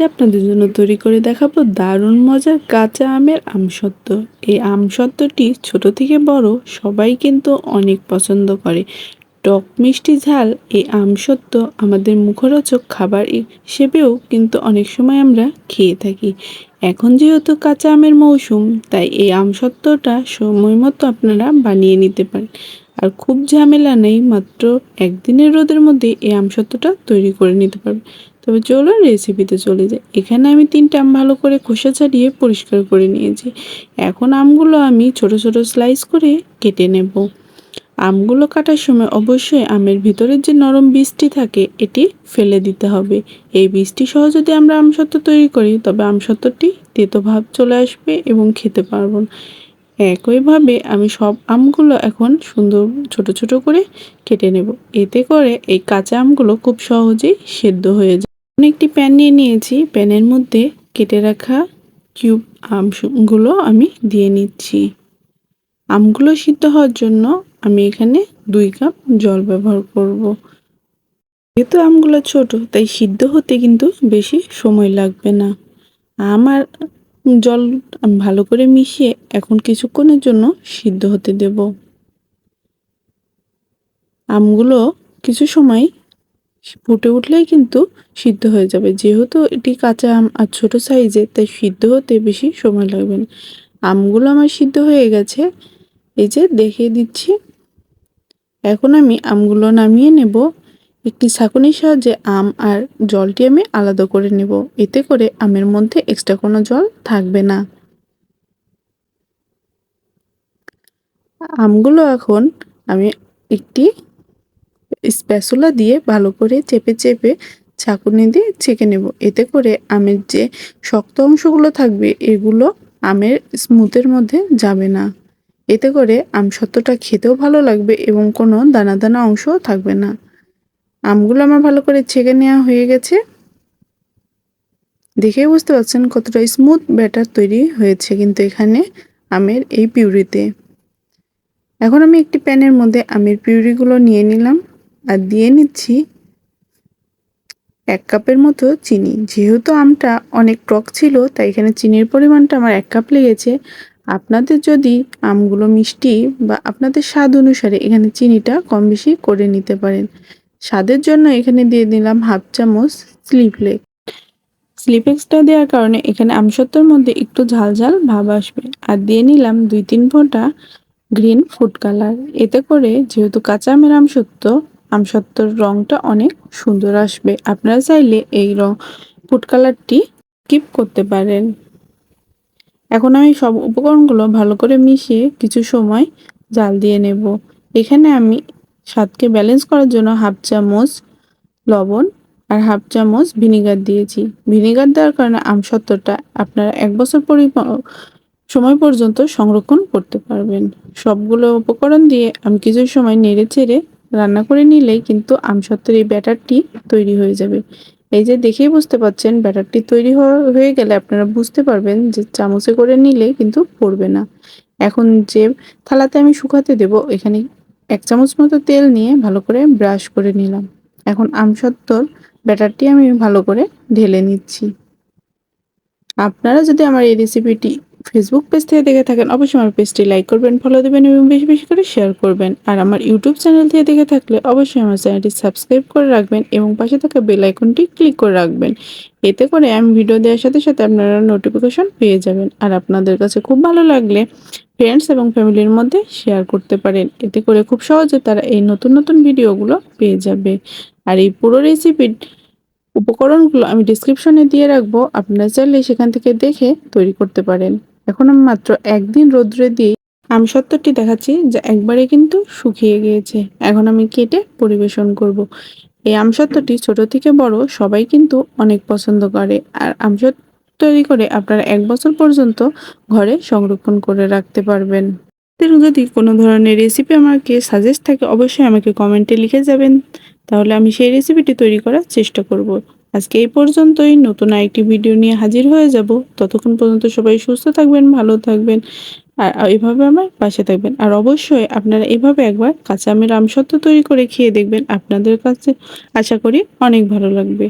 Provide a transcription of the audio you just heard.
আজকে আপনাদের জন্য তৈরি করে দেখাবো। দারুণ মজার কাঁচা আমের আমসত্ত্ব। এই আমসত্ত্বটি ছোট থেকে বড় সবাই কিন্তু অনেক পছন্দ করে। টক মিষ্টি ঝাল এই আমসত্ত্ব আমাদের মুখরোচক খাবার হিসেবেও কিন্তু অনেক সময় আমরা খেয়ে থাকি। এখন যেহেতু কাঁচা আমের মৌসুম, তাই এই আমসত্ত্বটা সময় মতো আপনারা বানিয়ে নিতে পারেন। আর খুব ঝামেলা নেই, মাত্র একদিনের রোদের মধ্যে এই আমসত্ত্বটা তৈরি করে নিতে পারবেন। তবে চলো রেসিপিতে চলে যাই এখানে আমি তিনটে আম ভালো করে খোসা ছাড়িয়ে পরিষ্কার করে নিয়েছি। এখন আমগুলো আমি ছোট ছোট স্লাইস করে কেটে নেব। আমগুলো কাটার সময় অবশ্যই আমের ভিতরের যে নরম বীজটি থাকে, এটি ফেলে দিতে হবে। এই বীজটি সহ যদি আমরা আমসত্ত্ব তৈরি করি, তবে আমসত্ত্বটি তেতো ভাব চলে আসবে এবং খেতে পারব না। একইভাবে আমি সব আমগুলো এখন সুন্দর ছোট ছোট করে কেটে নেব। এতে করে এই কাঁচা আমগুলো খুব সহজেই সেদ্ধ হয়ে যায়। একটি প্যান নিয়ে নিয়েছি। প্যানের মধ্যে কেটে রাখা কিউব আমগুলো আমি দিয়ে নিচ্ছি। আমগুলো সিদ্ধ হওয়ার জন্য আমি এখানে দুই কাপ জল ব্যবহার করব। যেহেতু আমগুলো ছোট, তাই সিদ্ধ হতে কিন্তু বেশি সময় লাগবে না। আমার জল ভালো করে মিশিয়ে এখন কিছুক্ষণের জন্য সিদ্ধ হতে দেব। আমগুলো কিছু সময় ফুটে উঠলেই কিন্তু সিদ্ধ হয়ে যাবে। যেহেতু এটি কাঁচা আম আর ছোটো সাইজে, তাই সিদ্ধ হতে বেশি সময় লাগবে না। আমগুলো আমার সিদ্ধ হয়ে গেছে। এই যে দেখিয়ে দিচ্ছি। এখন আমি আমগুলো নামিয়ে নেব। একটি ছাঁকুনির সাহায্যে আম আর জলটি আমি আলাদা করে নেব। এতে করে আমের মধ্যে এক্সট্রা কোনো জল থাকবে না। আমগুলো এখন আমি একটি স্প্যাসুলা দিয়ে ভালো করে চেপে চেপে ছাঁকুনি দিয়ে ছেঁকে নেব। এতে করে আমের যে শক্ত অংশগুলো থাকবে, এগুলো আমের স্মুথের মধ্যে যাবে না। এতে করে আম সত্যটা খেতেও ভালো লাগবে এবং কোনো দানা দানা অংশও থাকবে না। আমগুলো আমার ভালো করে ছেঁকে নেওয়া হয়ে গেছে। দেখেই বুঝতে পারছেন কতটা স্মুথ ব্যাটার তৈরি হয়েছে কিন্তু এখানে আমের এই পিউরিতে। এখন আমি একটি প্যানের মধ্যে আমের পিউরিগুলো নিয়ে নিলাম। আর দিয়ে নিচ্ছি এক কাপের মতো চিনি। যেহেতু আমটা অনেক টক ছিল, তাই এখানে চিনির পরিমাণটা আমার এক কাপ লেগেছে। আপনাদের যদি আমগুলো মিষ্টি বা আপনাদের স্বাদ অনুসারে এখানে চিনিটা কম বেশি করে নিতে পারেন। স্বাদের জন্য এখানে দিয়ে দিলাম হাফ চামচ স্লিপলেক স্লিপেক্সটা দেওয়ার কারণে এখানে আমসত্ত্বর মধ্যে একটু ঝাল ঝাল ভাব আসবে। আর দিয়ে নিলাম দুই তিন ফোঁটা গ্রিন ফুড কালার। এতে করে যেহেতু কাঁচা আমের আমসত্ত্ব আমসত্ত্বর রঙটা অনেক সুন্দর আসবে। আপনারা চাইলে এই রং ফুড কালারটি স্কিপ করতে পারেন। এখন আমি সব উপকরণগুলো ভালো করে মিশিয়ে কিছু সময় জাল দিয়ে নেব। এখানে আমি স্বাদকে ব্যালেন্স করার জন্য হাফ চামচ লবণ আর হাফ চামচ ভিনিগার দিয়েছি। ভিনিগার দেওয়ার কারণে আমসত্ত্বটা আপনারা এক বছর পরি সময় পর্যন্ত সংরক্ষণ করতে পারবেন। সবগুলো উপকরণ দিয়ে আমি কিছু সময় নেড়ে চেড়ে রান্না করে নিলেই কিন্তু আমসত্ত্বের এই ব্যাটারটি তৈরি হয়ে যাবে। এই যে দেখেই বুঝতে পাচ্ছেন, ব্যাটারটি তৈরি হয়ে গেলে আপনারা বুঝতে পারবেন যে চামচে করে নিলে কিন্তু পড়বে না। এখন যে থালাতে আমি শুকাতে দেব, এখানে এক চামচ মতো তেল নিয়ে ভালো করে ব্রাশ করে নিলাম। এখন আমসত্ত্বর ব্যাটারটি আমি ভালো করে ঢেলে নিচ্ছি। আপনারা যদি আমার এই রেসিপিটি ফেসবুক পেজ থেকে দেখে থাকেন, অবশ্যই আমার পেজটি লাইক করবেন ফলো দেবেন এবং বেশি বেশি করে শেয়ার করবেন। আর আমার ইউটিউব চ্যানেল থেকে দেখে থাকলে অবশ্যই আমার চ্যানেলটি সাবস্ক্রাইব করে রাখবেন এবং পাশে থাকা বেল আইকনটি ক্লিক করে রাখবেন। এতে করে আমি ভিডিও দেওয়ার সাথে সাথে আপনারা নোটিফিকেশন পেয়ে যাবেন। আর আপনাদের কাছে খুব ভালো লাগলে ফ্রেন্ডস এবং ফ্যামিলির মধ্যে শেয়ার করতে পারেন। এতে করে খুব সহজে তারা এই নতুন নতুন ভিডিওগুলো পেয়ে যাবে। আর এই পুরো রেসিপির উপকরণগুলো আমি ডিসক্রিপশনে দিয়ে রাখব। আপনারা চাইলে সেখান থেকে দেখে তৈরি করতে পারেন। এখন আমি মাত্র একদিন রোদ্রে দিয়ে আমসত্ত্বটি দেখাচ্ছি যা একবারে কিন্তু শুকিয়ে গিয়েছে। এখন আমি কেটে পরিবেশন করব। এই আমসত্ত্বটি ছোট থেকে বড় সবাই কিন্তু অনেক পছন্দ করে। আর আমসত্ব তৈরি করে আপনারা এক বছর পর্যন্ত ঘরে সংরক্ষণ করে রাখতে পারবেন। যদি কোনো ধরনের রেসিপি আমাকে সাজেস্ট থাকে, অবশ্যই আমাকে কমেন্টে লিখে যাবেন। তাহলে আমি সেই রেসিপিটি তৈরি করার চেষ্টা করব। আজকে এই পর্যন্তই। নতুন আরেকটি ভিডিও নিয়ে হাজির হয়ে যাব। ততক্ষণ পর্যন্ত সবাই সুস্থ থাকবেন, ভালো থাকবেন, আর এভাবে আমার পাশে থাকবেন। আর অবশ্যই আপনারা এভাবে একবার কাঁচা আমের আমসত্ত্ব তৈরি করে খেয়ে দেখবেন। আপনাদের কাছে আশা করি অনেক ভালো লাগবে।